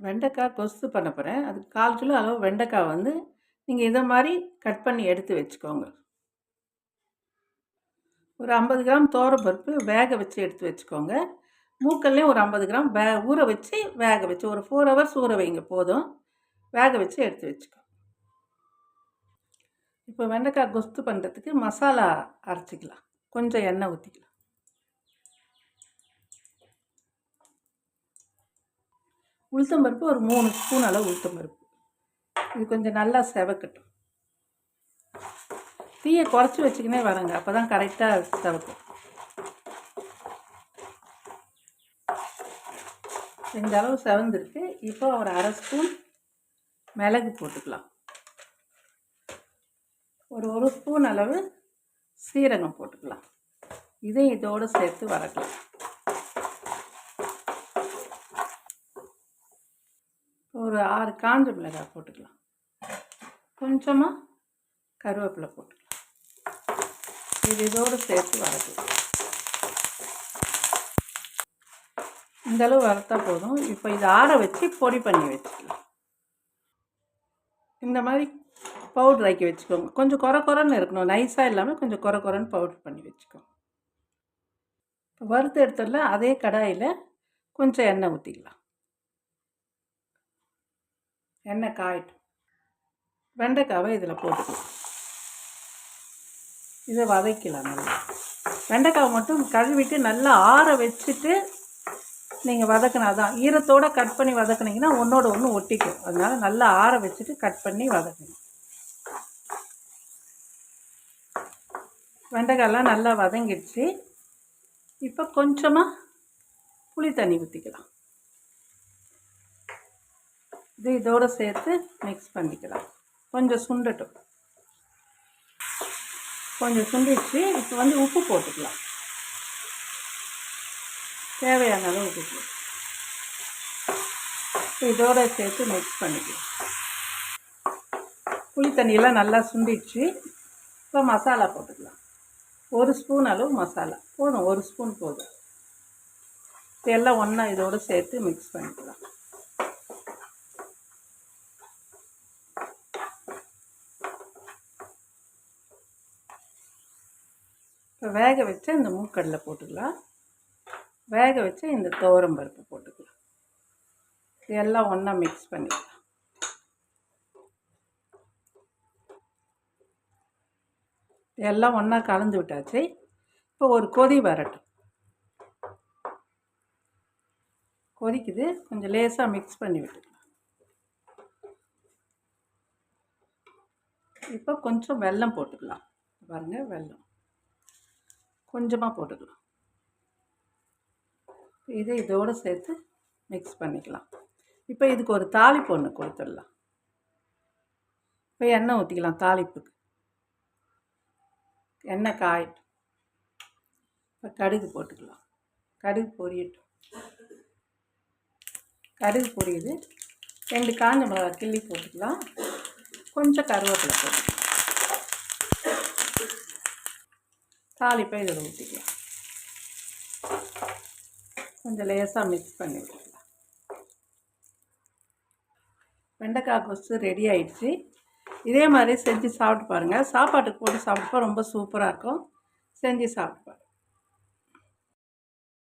வெண்டைக்காய் கொசு பண்ண போகிறேன் அதுக்கு கால் கிலோ அளவு வெண்டைக்காய் வந்து நீங்கள் இதை மாதிரி கட் பண்ணி எடுத்து வச்சுக்கோங்க. ஒரு ஐம்பது கிராம் பருப்பு வேக வச்சு எடுத்து வச்சுக்கோங்க. மூக்கல்லையும் ஒரு ஐம்பது கிராம் வே ஊற வச்சு வேக வச்சு ஒரு ஃபோர் ஹவர்ஸ் ஊற வைங்க போதும். வேக வச்சு எடுத்து வச்சுக்கோ இப்போ வெண்டைக்காய் கொஸ்து பண்ணுறதுக்கு மசாலா அரைச்சிக்கலாம். கொஞ்சம் எண்ணெய் ஊற்றிக்கலாம் உளுத்தம்பருப்பு ஒரு மூணு ஸ்பூன் அளவு உளுத்தம்பருப்பு இது கொஞ்சம் நல்லா செவக்கட்டும். தீயை குறைச்சி வச்சுக்கினே வரங்க. அப்போ தான் கரெக்டாக செவக்கும். இந்த அளவு செவந்திருக்கு. இப்போ ஒரு அரை ஸ்பூன் மிளகு போட்டுக்கலாம். ஒரு ஒரு ஸ்பூன் அளவு சீரகம் போட்டுக்கலாம். இதையும் இதோடு சேர்த்து வதக்கலாம். ஒரு ஆறு காஞ்ச மிளகாய் போட்டுக்கலாம். கொஞ்சமாக கருவேப்பிலை போட்டுக்கலாம். இது இதோடு சேர்த்து வதக்கலாம் இந்த அளவு போதும். இப்போ இதை ஆற வச்சு பொடி பண்ணி வச்சுக்கலாம். இந்த மாதிரி பவுடர் ஆக்கி வச்சுக்கோங்க. கொஞ்சம் குறை குறைன்னு இருக்கணும். நைஸாக இல்லாமல் கொஞ்சம் குறை குறைன்னு பவுடர் பண்ணி வச்சுக்கோங்க. இப்போ வறுத்து எடுத்துடல அதே கடாயில் கொஞ்சம் எண்ணெய் ஊற்றிக்கலாம் எண்ணெய் காயட்டும் வெண்டைக்காவை இதில் போட்டு இதை வதக்கலாம் நல்லா. வெண்டைக்காவை மட்டும் கழுவிட்டு நல்லா ஆற வச்சுட்டு நீங்கள் வதக்கினா தான் ஈரத்தோடு கட் பண்ணி வதக்குனிங்கன்னா ஒன்றோட ஒன்று ஒட்டிக்கும். அதனால் நல்லா ஆற வச்சுட்டு கட் பண்ணி வதக்கணும் வெண்டைக்காயெல்லாம் நல்லா வதங்கிடுச்சு. இப்போ கொஞ்சமாக புளி தண்ணி ஊற்றிக்கலாம் இது இதோடு சேர்த்து மிக்ஸ் பண்ணிக்கலாம். கொஞ்சம் சுண்டட்டும். கொஞ்சம் சுண்டிடுச்சு. இப்போ வந்து உப்பு போட்டுக்கலாம். தேவையான அளவு உப்பு இதோட சேர்த்து மிக்ஸ் பண்ணிக்கலாம். புளி தண்ணியெல்லாம் நல்லா சுண்டிடுச்சு. இப்போ மசாலா போட்டுக்கலாம். ஒரு ஸ்பூன் அளவு மசாலா. போதும். ஒரு ஸ்பூன் போதும். எல்லாம் ஒன்றா இதோடு சேர்த்து மிக்ஸ் பண்ணிக்கலாம். இப்போ வேக வச்ச இந்த மூக்கடலை போட்டுக்கலாம். வேக வச்சு இந்த துவரம் பருப்பு போட்டுக்கலாம். இதெல்லாம் ஒன்றா மிக்ஸ் பண்ணிக்கலாம். எல்லாம் ஒன்றா கலந்து விட்டாச்சு. இப்போ ஒரு கொதி வரட்டும். கொதிக்குது. கொஞ்சம் லேசாக மிக்ஸ் பண்ணி விட்டுக்கலாம். இப்போ கொஞ்சம் வெல்லம் போட்டுக்கலாம். பாருங்கள் வெல்லம். கொஞ்சமாக போட்டுக்கலாம் இதை இதோடு சேர்த்து மிக்ஸ் பண்ணிக்கலாம். இப்போ இதுக்கு ஒரு தாளிப்பு ஒன்று கொடுத்துடலாம். இப்போ எண்ணெய் ஊற்றிக்கலாம் தாளிப்புக்கு. எண்ணெய் காயட்டும். இப்போ கடுகு போட்டுக்கலாம். கடுகு பொரியட்டும். கடுகு பொரியுது. ரெண்டு காஞ்ச மிளகா கிள்ளி போட்டுக்கலாம். கொஞ்சம் கருவேப்பிலை போட்டுக்கலாம். தாளிப்பை இதில் ஊற்றிக்கலாம். கொஞ்சம் லேசாக மிக்ஸ் பண்ணி விட்டுக்கலாம் வெண்டைக்காய் கொசு ரெடி ஆயிடுச்சு. இதே மாதிரி செஞ்சு சாப்பிட்டு பாருங்கள் சாப்பாட்டுக்கு போட்டு சாப்பிட்ப்போ ரொம்ப சூப்பராக இருக்கும். செஞ்சு சாப்பிட்டு பாருங்கள்